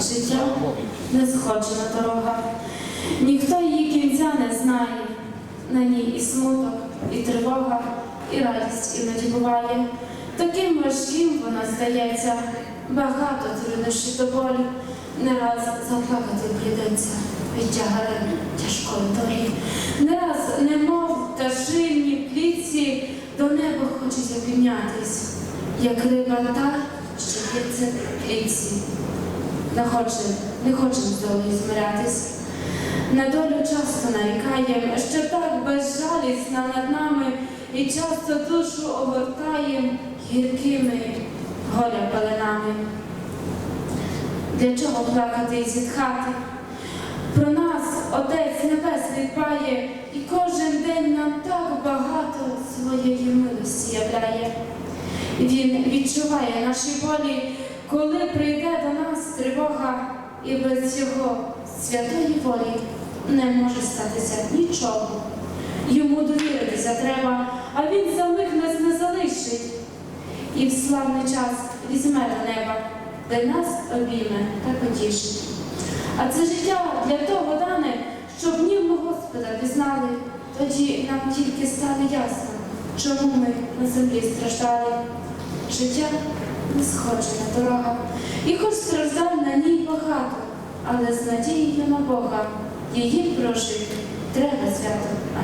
життя не сходжена дорога. Ніхто її кінця не знає. На ній і смуток, і тривога, і радість іноді буває. Таким важким вона здається, багато труднощів до болі. Не раз заплакати прийдеться від тягари тяжкої долі. Не раз, немов пташині пліці, до неба хочеться піднятись, як риба та, що п'ється в клітці. Не хоче, не хоче з долею змирятись. На долю часто нарікаєм, що так безжалісна над нами, і часто душу огортаєм гіркими горя пеленами. Для чого плакати і зітхати? Про нас Отець Небесний дбає, і кожен день нам так багато своєї милості являє. Він відчуває наші болі, коли прийде до нас тривога, і без його святої волі не може статися нічого. Йому довіритися треба, а він самих нас не залишить. І в славний час візьме до неба, де нас обійме та потішить. А це життя для того дане, щоб ніби Господа пізнали, тоді нам тільки стане ясно, чому ми на землі страждали. Життя не сходжена дорога, і хоч страждань на ній багато, але з надією на Бога її прожити треба свято.